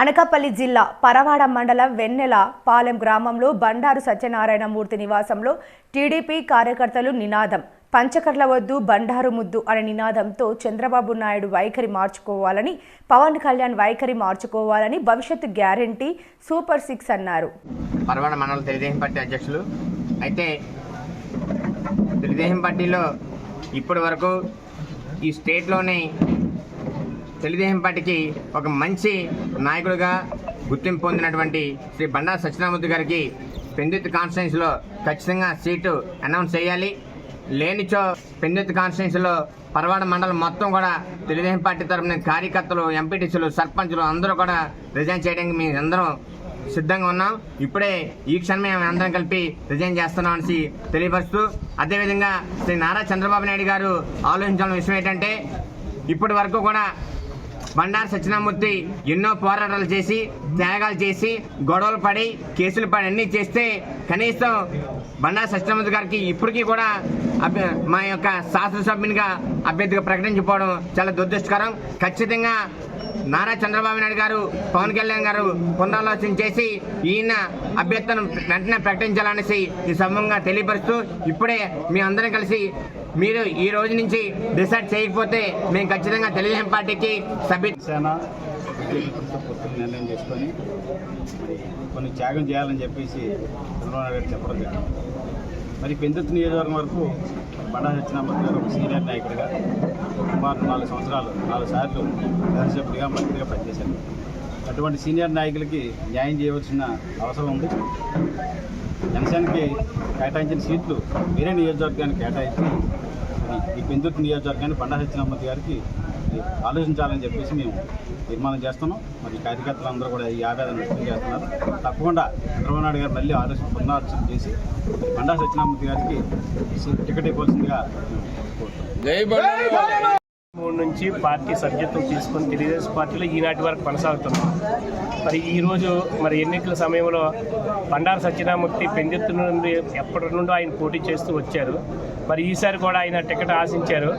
అనకాపల్లి జిల్లా పరవాడ మండలం వెన్నెల పాలెం గ్రామంలో బండారు సత్యనారాయణ మూర్తి నివాసంలో టీడీపీ కార్యకర్తలు నినాదం. పంచకర్ల వద్దు బండారు ముద్దు అనే నినాదంతో చంద్రబాబు నాయుడు వైఖరి మార్చుకోవాలని పవన్ కళ్యాణ్ వైఖరి మార్చుకోవాలని భవిష్యత్తు గ్యారంటీ సూపర్ సిక్స్ అన్నారు. పరవాడ మండల తెలుగుదేశం పార్టీ అధ్యక్షులు అయితే తెలుగుదేశం పార్టీలో ఇప్పటి వరకు ఈ స్టేట్లోనే తెలుగుదేశం పార్టీకి ఒక మంచి నాయకుడిగా గుర్తింపు పొందినటువంటి శ్రీ బండా సత్యనామూర్తి గారికి పెందుత్ కాన్స్టిట్యున్సీలో ఖచ్చితంగా సీటు అనౌన్స్ చేయాలి. లేనిచో పెందుత్ కాన్స్టిట్యున్సీలో పరవాడ మండలం మొత్తం కూడా తెలుగుదేశం పార్టీ తరఫున కార్యకర్తలు ఎంపీటీసీలు సర్పంచులు అందరూ కూడా రిజైన్ చేయడానికి మేము అందరం సిద్ధంగా ఉన్నాం. ఇప్పుడే ఈ క్షణమే మేము అందరం కలిపి రిజైన్ చేస్తున్నాం అనేసి తెలియపరుస్తూ అదేవిధంగా శ్రీ నారా చంద్రబాబు నాయుడు గారు ఆలోచించాల్సిన విషయం ఏంటంటే ఇప్పటి వరకు కూడా బండారు సత్యనామూర్తి ఎన్నో పోరాటాలు చేసి త్యాగాలు చేసి గొడవలు పడి కేసులు పడి అన్నీ చేస్తే కనీసం బండారు సత్యనామూర్తి గారికి ఇప్పటికీ కూడా అభ్య మా యొక్క శాసనసభ్యునిగా అభ్యర్థిగా ప్రకటించకపోవడం చాలా దురదృష్టకరం. ఖచ్చితంగా నారా చంద్రబాబు నాయుడు గారు పవన్ కళ్యాణ్ గారు పునరాలోచన చేసి ఈయన అభ్యర్థులను వెంటనే ప్రకటించాలనేసి ఈ సంబంధంగా తెలియపరుస్తూ ఇప్పుడే మీ అందరం కలిసి మీరు ఈ రోజు నుంచి డిసైడ్ చేయకపోతే మేము ఖచ్చితంగా తెలుగుదేశం పార్టీకి సభ్యు నిర్ణయం చేసుకొని కొన్ని త్యాగం చేయాలని చెప్పేసి చంద్రబాబు నాయుడు గారు చెప్పడం జరిగింది. మరి పెందుతు నియోజకవర్గం వరకు బండా సత్యనారాయణ గారు ఒక సీనియర్ నాయకుడిగా సుమారు నాలుగు సంవత్సరాలు నాలుగు సార్లు శాసనసభ్యుడిగా మంత్రిగా పనిచేశారు. అటువంటి సీనియర్ నాయకులకి న్యాయం చేయవలసిన అవసరం ఉంది. జనసేనకి కేటాయించిన సీట్లు వేరే నియోజకవర్గానికి కేటాయించి ఈ పెందుతు నియోజకవర్గాన్ని బండా సత్యనారాయణ గారికి ఆలోచించాలని చెప్పేసి మేము తీర్మానం చేస్తున్నాం. మరి కార్యకర్తలందరూ కూడా ఈ ఆవేదన వ్యక్తం చేస్తున్నారు. తప్పకుండా చంద్రబాబు నాయుడు గారు మళ్ళీ ఆలోచన పునరాలోచన చేసి బండా సత్యనారాయణ గారికి టికెట్ ఇవ్వాల్సిందిగా కోరుతున్నాం. మూడు నుంచి పార్టీ సభ్యత్వం తీసుకొని తెలుగుదేశం పార్టీలో ఈనాటి వరకు కొనసాగుతున్నాం. మరి ఈరోజు మరి ఎన్నికల సమయంలో బండారు సత్యనామూర్తి పెందెత్తు నుండి ఎప్పటి నుండో ఆయన పోటీ చేస్తూ వచ్చారు. మరి ఈసారి కూడా ఆయన టికెట్ ఆశించారు.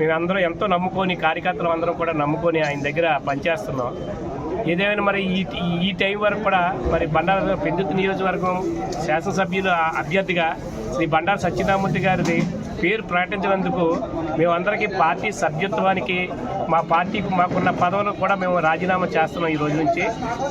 మేమందరం ఎంతో నమ్ముకొని కార్యకర్తలు అందరం కూడా నమ్ముకొని ఆయన దగ్గర పనిచేస్తున్నాం. ఏదేమైనా మరి ఈ ఈ టైం వరకు కూడా మరి బండారు పెందుతు నియోజకవర్గం శాసనసభ్యులు అభ్యర్థిగా శ్రీ బండారు సత్యనామూర్తి గారిది పేరు ప్రకటించినందుకు మేమందరికీ పార్టీ సభ్యత్వానికి మా పార్టీకి మాకున్న పదవులు కూడా మేము రాజీనామా చేస్తున్నాం ఈ రోజు నుంచి.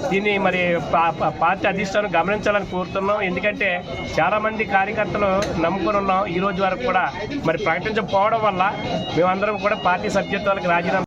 దీన్ని మరి పా- పార్టీ అధిష్టానం గమనించాలని కోరుతున్నాం. ఎందుకంటే చాలామంది కార్యకర్తలు నమ్ముకుని ఉన్నాం ఈ రోజు వరకు కూడా. మరి ప్రకటించకపోవడం వల్ల మేమందరం కూడా పార్టీ సభ్యత్వానికి రాజీనామా